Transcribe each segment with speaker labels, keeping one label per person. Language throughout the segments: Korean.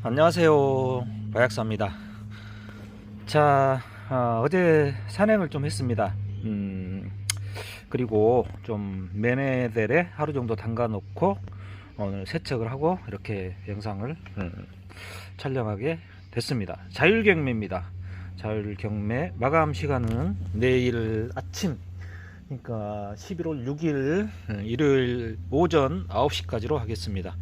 Speaker 1: 안녕하세요. 바약사입니다. 자 어, 제 산행을 좀 했습니다. 음, 그리고 좀 매매대에 하루 정도 담가 놓고 오늘 세척을 하고 이렇게 영상을 음, 촬영하게 됐습니다. 자율경매입니다. 자율경매 마감 시간은 내일 아침 그러니까 11월 6일 음, 일요일 오전 9시까지로 하겠습니다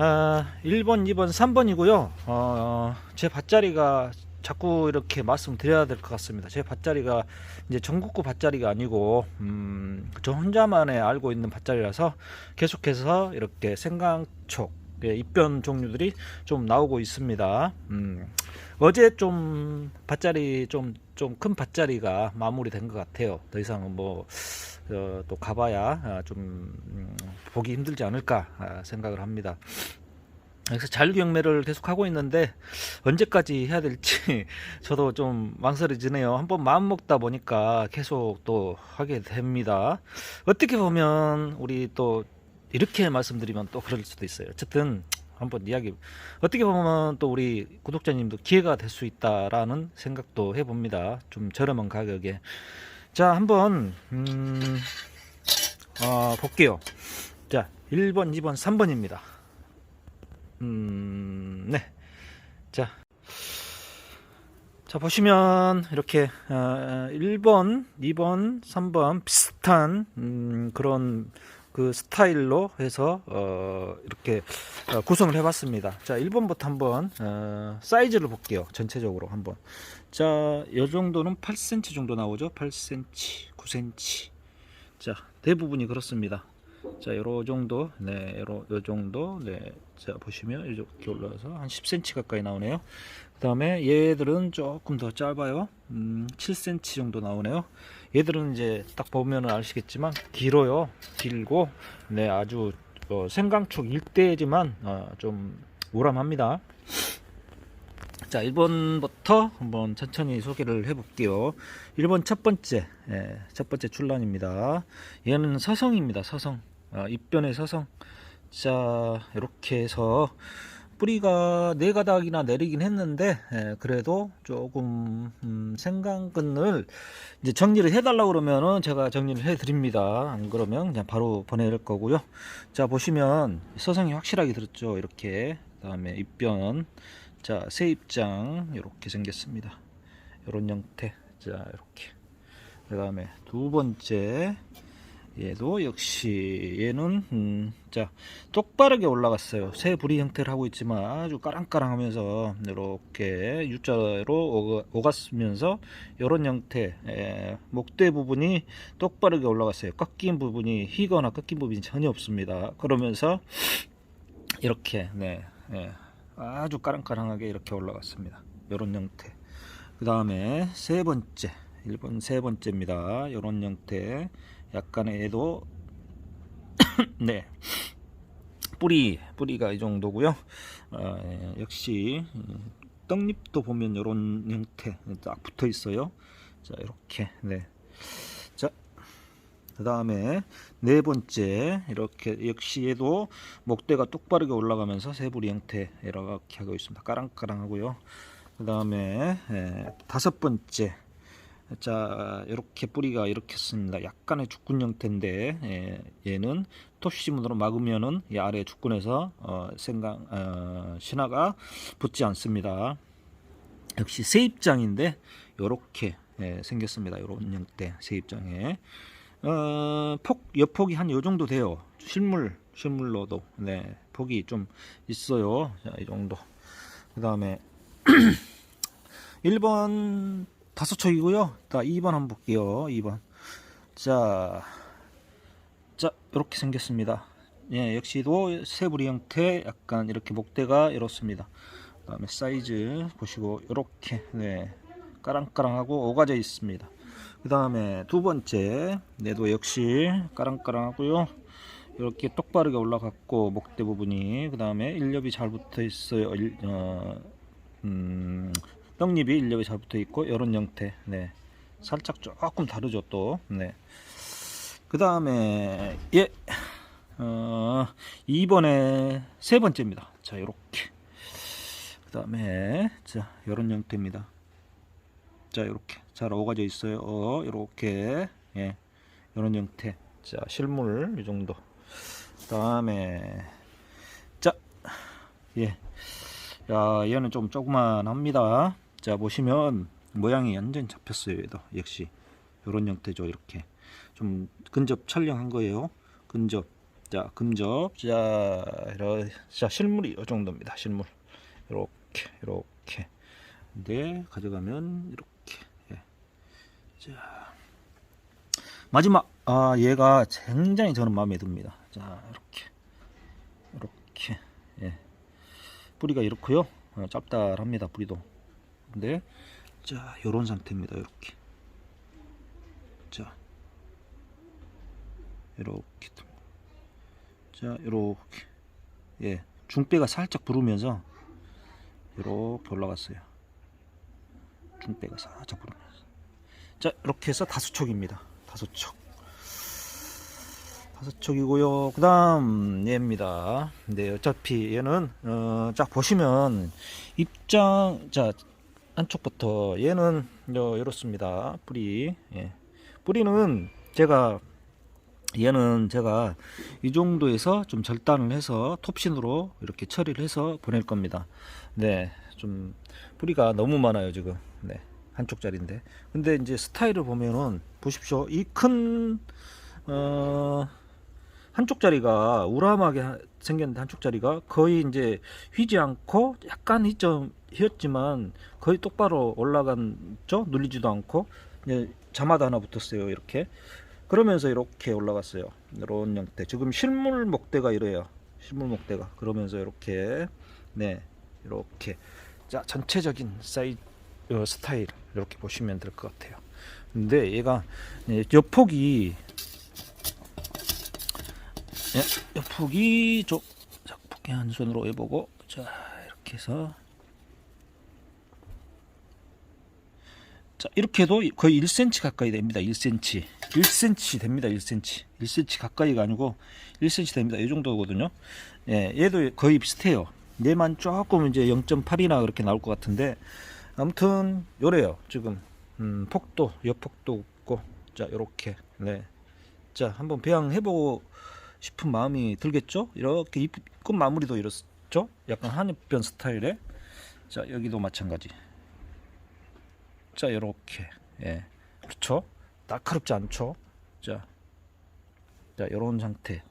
Speaker 1: 아, 1번, 2번, 3번이고요. 어, 제 밭자리가 자꾸 이렇게 말씀드려야 될 것 같습니다. 제 밭자리가 이제 전국구 밭자리가 아니고 음, 저 혼자만의 알고 있는 밭자리라서 계속해서 이렇게 생강촉 예, 입변 종류들이 좀 나오고 있습니다. 음, 어제 좀 밭자리 좀 좀 큰 밭자리가 마무리된 것 같아요. 더 이상은 뭐 어, 또 가봐야 아, 좀 음, 보기 힘들지 않을까 아, 생각을 합니다. 그래서 자율경매를 계속 하고 있는데 언제까지 해야 될지 저도 좀 망설여지네요. 한번 마음 먹다 보니까 계속 또 하게 됩니다. 어떻게 보면 우리 또 이렇게 말씀드리면 또 그럴 수도 있어요. 어쨌든 한번 이야기 어떻게 보면 또 우리 구독자님도 기회가 될 수 있다라는 생각도 해봅니다. 좀 저렴한 가격에 자 한번 음, 어, 볼게요. 자 1번, 2번, 3번입니다. 음, 네. 자. 자, 보시면, 이렇게, 어, 1번, 2번, 3번 비슷한, 음, 그런 그 스타일로 해서, 어, 이렇게 어, 구성을 해봤습니다. 자, 1번부터 한번, 어, 사이즈를 볼게요. 전체적으로 한번. 자, 요 정도는 8cm 정도 나오죠? 8cm, 9cm. 자, 대부분이 그렇습니다. 자, 요로 정도, 네, 요로, 요 정도, 네, 자, 보시면 이렇게 올라와서 한 10cm 가까이 나오네요. 그 다음에 얘들은 조금 더 짧아요. 음, 7cm 정도 나오네요. 얘들은 이제 딱 보면은 아시겠지만 길어요. 길고, 네, 아주 어, 생강축 일대지만 어, 좀 우람합니다. 자, 1번부터 한번 천천히 소개를 해 볼게요. 1번 첫 번째, 예, 첫 번째 출란입니다. 얘는 서성입니다. 서성. 아, 입변의 서성. 자, 이렇게 해서 뿌리가 네 가닥이나 내리긴 했는데, 예, 그래도 조금, 음, 생강근을 이제 정리를 해달라고 그러면은 제가 정리를 해드립니다. 안 그러면 그냥 바로 보낼 거고요. 자, 보시면 서성이 확실하게 들었죠. 이렇게. 그 다음에 입변. 자, 새 입장 이렇게 생겼습니다. 이런 형태. 자, 이렇게. 그 다음에 두 번째 얘도 역시 얘는 음, 자 똑바르게 올라갔어요. 새 부리 형태를 하고 있지만 아주 까랑까랑 하면서 이렇게 U자로 오갔으면서 이런 형태 에, 목대 부분이 똑바르게 올라갔어요. 꺾인 부분이 휘거나 꺾인 부분이 전혀 없습니다. 그러면서 이렇게 네, 예, 아주 까랑까랑하게 이렇게 올라갔습니다. 이런 형태. 그 다음에 세 번째, 1번 세 번째입니다. 이런 형태. 약간의 얘도 네 뿌리 뿌리가 이 정도고요. 어, 예, 역시 음, 떡잎도 보면 이런 형태 딱 붙어 있어요. 자 이렇게 네. 자그 다음에 네 번째 이렇게 역시 얘도 목대가 똑바르게 올라가면서 새부리 형태 이렇게 하고 있습니다. 까랑까랑 하고요. 그 다음에 다섯 번째 자 이렇게 뿌리가 이렇게 씁니다. 약간의 죽군 형태인데 예, 얘는 톱시문으로 막으면은 이 아래 죽군에서 어, 생강 어, 신화가 붙지 않습니다. 역시 세입장인데 이렇게 예, 생겼습니다. 이런 형태 세입장에 어, 폭 옆폭이 한 요 정도 돼요. 실물 실물로도 네 폭이 좀 있어요. 자, 이 정도. 그 다음에 1번 다섯 척이고요. 자, 2번 한번 볼게요. 2번. 자, 자 이렇게 생겼습니다. 예, 역시도 세부리 형태 약간 이렇게 목대가 이렇습니다. 그다음에 사이즈 보시고 이렇게 네 까랑까랑하고 오가져 있습니다. 그 다음에 두 번째 내도 역시 까랑까랑하고요. 이렇게 똑바르게 올라갔고 목대 부분이 그 다음에 일렵이 잘 붙어 있어요. 일, 어, 음, 떡잎이 일렵이 잘 붙어 있고 이런 형태. 네, 살짝 조금 다르죠 또. 네. 그 다음에 예, 어, 2번에 세 번째입니다. 자 이렇게 그 다음에 자 이런 형태입니다. 자 이렇게 잘 오가져 있어요. 어, 이렇게 예 이런 형태. 자 실물 이 정도. 그 다음에 자 예. 야 얘는 좀 조그만 합니다. 자 보시면 모양이 완전 잡혔어요. 얘도 역시 이런 형태죠. 이렇게 좀 근접 촬영한 거예요. 근접 자 근접 자 이러 자 실물이 이 정도입니다. 실물 이렇게 이렇게 근데 가져가면 이렇게 예. 자 마지막 아 얘가 굉장히 저는 마음에 듭니다. 자 이렇게 이렇게 예 뿌리가 이렇고요. 어, 짭짤합니다 뿌리도. 근데 자 요런 상태입니다. 이렇게 자 이렇게 자 이렇게 예 중배가 살짝 부르면서 이렇게 올라갔어요. 중배가 살짝 부르면서 자 이렇게 해서 다섯 촉입니다. 다섯 촉 다섯 촉이고요. 그 다음 얘입니다. 네 어차피 얘는 어, 자 보시면 입장 자 한쪽부터 얘는 요, 이렇습니다. 뿌리 예. 뿌리는 제가 얘는 제가 이 정도에서 좀 절단을 해서 톱신으로 이렇게 처리를 해서 보낼 겁니다. 네, 좀 뿌리가 너무 많아요 지금. 네, 한쪽짜리인데. 근데 이제 스타일을 보면은 보십시오. 이큰 어, 한쪽짜리가 우람하게 하- 생겼는데 한쪽짜리가 거의 이제 휘지 않고 약간 휘점 휘었지만 거의 똑바로 올라간죠. 눌리지도 않고 이제 자마다 하나 붙었어요. 이렇게. 그러면서 이렇게 올라갔어요. 이런 형태. 지금 실물 목대가 이래요. 실물 목대가. 그러면서 이렇게 네 이렇게 자 전체적인 사이 어, 스타일 이렇게 보시면 될 것 같아요. 근데 얘가 예, 옆폭이 예, 옆폭이 좀 자, 폭이 한 손으로 해보고 자 이렇게 해서. 자 이렇게 해도 거의 1cm 가까이 됩니다 1cm 1cm 됩니다 1cm 1cm 가까이가 아니고 1cm 됩니다. 이 정도거든요. 예 얘도 거의 비슷해요. 얘만 조금 이제 0.8이나 그렇게 나올 것 같은데 아무튼 요래요 지금. 음, 폭도 옆폭도 없고. 자 요렇게. 네 자 한번 배양해 보고 싶은 마음이 들겠죠? 이렇게 입- 입금 마무리도 이렇죠? 약간 한입변 스타일의. 자 여기도 마찬가지. 자 이렇게. 예. 그렇죠? 날카롭지 않죠? 자, 자 이런 상태.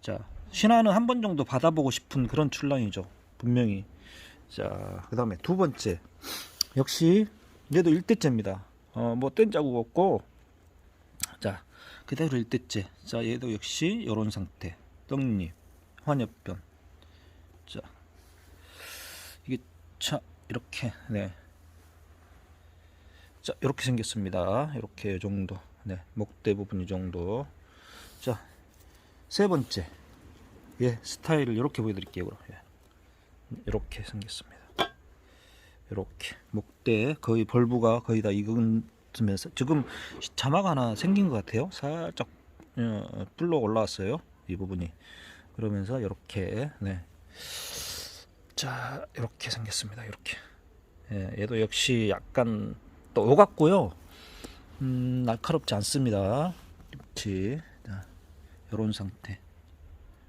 Speaker 1: 자 신화는 한 번 정도 받아보고 싶은 그런 출랑이죠 분명히. 자그 다음에 두 번째. 역시 얘도 일대째입니다. 어뭐 뗀 자국 없고 자 그대로 일대째. 자 얘도 역시 이런 상태. 떡잎 환엽변. 자 이게 차 이렇게 네. 자 이렇게 생겼습니다. 이렇게 이 정도. 네 목대 부분 이 정도. 자 세 번째. 예 스타일을 이렇게 보여드릴게요 그럼. 예. 이렇게 생겼습니다. 이렇게. 목대 거의 벌부가 거의 다 익 으면서 지금 자막 하나 생긴 것 같아요 살짝 어, 불러 올라왔어요 이 부분이 그러면서 이렇게 네자 이렇게 생겼습니다 이렇게 예, 얘도 역시 약간 또 오갔고요. 음, 날카롭지 않습니다. 김치. 자, 요런 상태.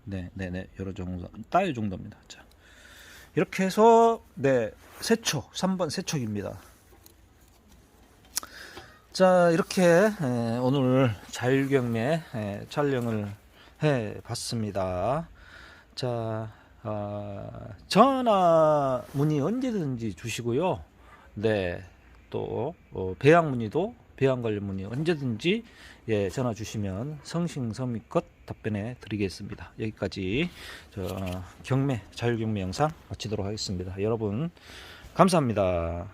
Speaker 1: 네, 네, 네. 요런 정도. 따요 정도입니다. 자. 이렇게 해서 네, 세촉. 3번 세촉입니다. 자, 이렇게 에, 오늘 자율경매 에, 촬영을 해 봤습니다. 자, 아, 전화 문의 언제든지 주시고요. 네. 또 어, 배양 문의도 배양 관련 문의 언제든지 예, 전화 주시면 성심성의껏 답변해 드리겠습니다. 여기까지 저 경매 자율경매 영상 마치도록 하겠습니다. 여러분 감사합니다.